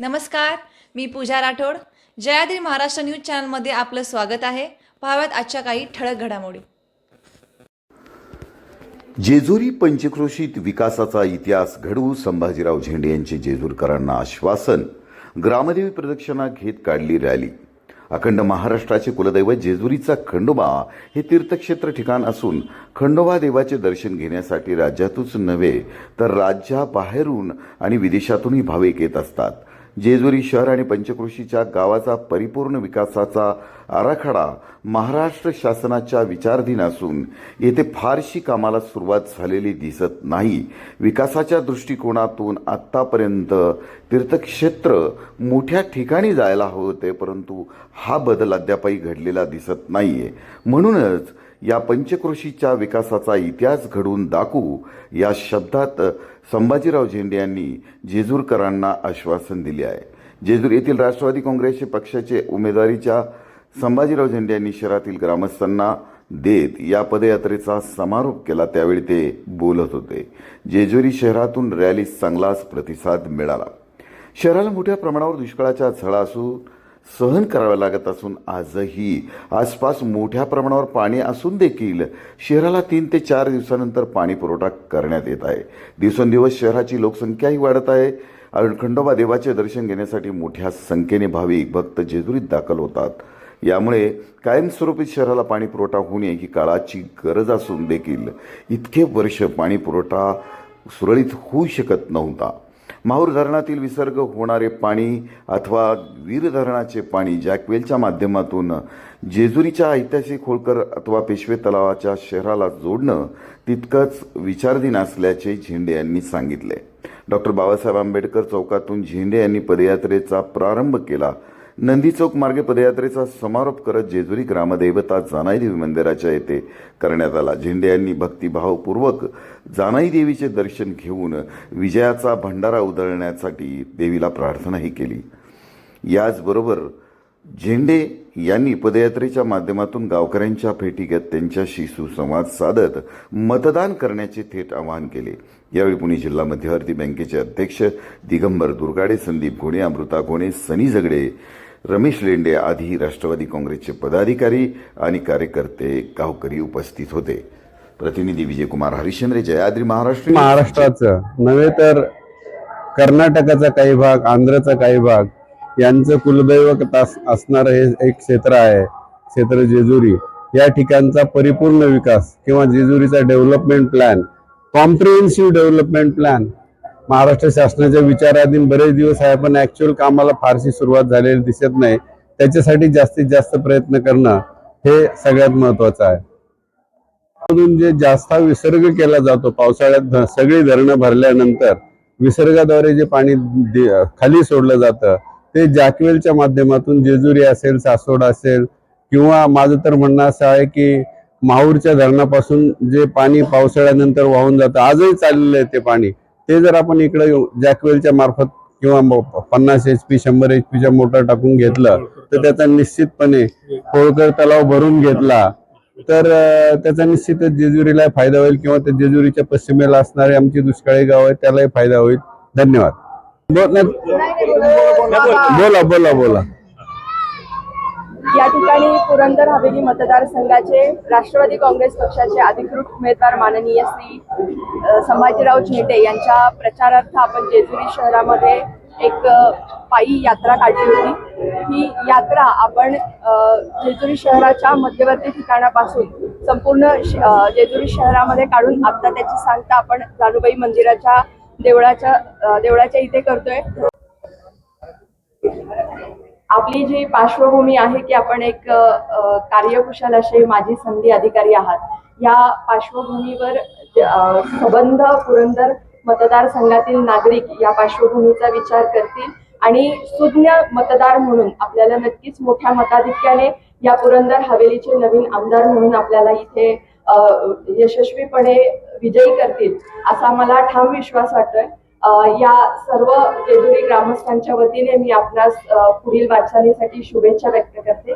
नमस्कार मी पूजा राठोड. जयाद्री महाराष्ट्र न्यूज चॅनलमध्ये आपलं स्वागत आहे. पाहाव्यात आजच्या काही ठळक घडामोडी. जेजुरी पंचक्रोशीत विकासाचा इतिहास घडवू संभाजीराव झेंडे यांचे जेजूरकरांना आश्वासन ग्रामदेवी प्रदक्षिणा घेत काढली रॅली. अखंड महाराष्ट्राचे कुलदैवत जेजुरीचा खंडोबा हे तीर्थक्षेत्र ठिकाण असून खंडोबा देवाचे दर्शन घेण्यासाठी राज्यातूनच नव्हे तर राज्याबाहेरून आणि विदेशातूनही भाविक येत असतात. जेजुरी शहर आणि पंचक्रोशीच्या गावाचा परिपूर्ण विकासाचा आराखडा महाराष्ट्र शासनाच्या विचारधीन असून येथे फारशी कामाला सुरुवात झालेली दिसत नाही. विकासाच्या दृष्टिकोनातून आत्तापर्यंत तीर्थक्षेत्र मोठ्या ठिकाणी जायला हवं होते परंतु हा बदल अद्यापही घडलेला दिसत नाहीये. म्हणूनच या पंचक्रोशीच्या विकासाचा इतिहास घडवून दाखवू या शब्दात संभाजीराव झेंडे यांनी जेजूरकरांना आश्वासन दिले आहे. जेजूर येथील राष्ट्रवादी काँग्रेसचे पक्षाचे उमेदवारीच्या संभाजीराव झेंडे यांनी शहरातील ग्रामस्थांना देत या पदयात्रेचा समारोप केला. त्यावेळी ते बोलत होते. जेजुरी शहरातून रॅलीस चांगलाच प्रतिसाद मिळाला. शहराला मोठ्या प्रमाणावर दुष्काळाच्या झळा असून सहन कराव्या लागत असून आजही आसपास मोठ्या प्रमाणावर पाणी असून देखील शहराला तीन ते चार दिवसानंतर पाणी पुरवठा करण्यात येत आहे. दिवसेंदिवस शहराची लोकसंख्याही वाढत आहे. अरुण खंडोबा देवाचे दर्शन घेण्यासाठी मोठ्या संख्येने भाविक भक्त जेजुरीत दाखल होतात. यामुळे कायमस्वरूपी शहराला पाणी पुरवठा होणे ही काळाची गरज असून देखील इतके वर्ष पाणी पुरवठा सुरळीत होऊ शकत नव्हता. माहूर धरणातील विसर्ग होणारे पाणी अथवा वीर धरणाचे पाणी जॅकवेलच्या माध्यमातून जेजुरीच्या ऐतिहासिक होळकर अथवा पेशवे तलावाच्या शहराला जोडणं तितकंच विचारधीन असल्याचे झेंडे यांनी सांगितले. डॉक्टर बाबासाहेब आंबेडकर चौकातून झेंडे यांनी पदयात्रेचा प्रारंभ केला. नंदी चौक मार्गे पदयात्रेचा समारोप करत जेजुरी ग्रामदैवता जानाई देवी मंदिराच्या येथे करण्यात आला. झेंडे यांनी भक्तिभावपूर्वक जानाई देवीचे दर्शन घेऊन विजयाचा भंडारा उधळण्यासाठी देवीला प्रार्थनाही केली. याचबरोबर झेंडे यांनी पदयात्रेच्या माध्यमातून गावकऱ्यांच्या भेटी घेत त्यांच्याशी सुसंवाद साधत मतदान करण्याचे थेट आवाहन केले. यावेळी पुणे जिल्हा मध्यवर्ती बँकेचे अध्यक्ष दिगंबर दुर्गाडे संदीप घोणे अमृता घोणे सनी झगडे रमेश लेंडे आदी राष्ट्रवादी काँग्रेसचे पदाधिकारी आणि कार्यकर्ते गावकरी उपस्थित होते. प्रतिनिधी विजयकुमार हरिश्चंद्र जयाद्री महाराष्ट्र. महाराष्ट्राचं नव्हे तर कर्नाटकाचा काही भाग आंध्रचा काही भाग यांचं कुलदैवत असणारं हे एक क्षेत्र आहे क्षेत्र जेजुरी. या ठिकाणचा परिपूर्ण विकास किंवा जेजुरीचा development plan comprehensive development plan. Maharashtra शासनाच्या विचाराधीन बरेच दिवस आहे पण ऍक्च्युअल कामाला फारशी सुरुवात झालेली दिसत नाही. त्याच्यासाठी जास्तीत जास्त प्रयत्न करणं हे सगळ्यात महत्वाचं आहे. मधून जे जास्त विसर्ग केला जातो पावसाळ्यात सगळी धरणं भरल्यानंतर विसर्गाद्वारे जे पाणी खाली सोडलं जातं ते जॅकवेलच्या माध्यमातून जेजुरी असेल सासवड असेल किंवा माझं तर म्हणणं असं आहे की माहूरच्या धरणापासून जे पाणी पावसाळ्यानंतर वाहून जातं आजही चाललेलं आहे ते पाणी. ते जर आपण इकडे जॅकवेलच्या मार्फत किंवा पन्नास एच पी शंभर एच पीच्या मोटर टाकून घेतलं तर त्याचा निश्चितपणे होळकर तलाव भरून घेतला तर त्याचा निश्चितच जेजुरीला फायदा होईल किंवा त्या जेजुरीच्या पश्चिमेला असणारे आमची दुष्काळी गाव आहे त्यालाही फायदा होईल. धन्यवाद. बोला बोला बोला या ठिकाणी पुरंदर हवेली मतदारसंघाचे राष्ट्रवादी काँग्रेस पक्षाचे अधिकृत उमेदवार माननीय श्री संभाजीराव झेंडे यांच्या प्रचारार्थ आपण जेजुरी शहरामध्ये एक पायी यात्रा काढली होती. ही यात्रा आपण जेजुरी शहराच्या मध्यवर्ती ठिकाणापासून संपूर्ण जेजुरी शहरामध्ये काढून आता त्याची सांगता आपण जानुबाई मंदिराच्या देवळाच्या देवळाच्या इथे करतोय. आपली जी पार्श्वभूमी आहे की आपण एक कार्यकुशल असे माजी संधी अधिकारी आहात. या पार्श्वभूमीवर सबंध संबंध पुरंदर मतदारसंघातील नागरिक या पार्श्वभूमीचा विचार करतील आणि सुज्ञ मतदार म्हणून आपल्याला नक्कीच मोठ्या मताधिक्याने या पुरंदर हवेलीचे नवीन आमदार म्हणून आपल्याला इथे यशस्वीपणे विजयी करतील असा मला ठाम विश्वास वाटतोय. या सर्व जेजुरी ग्रामस्थांच्या वतीने मी आपणास अ, पुढील वाटचालीसाठी शुभेच्छा व्यक्त करते.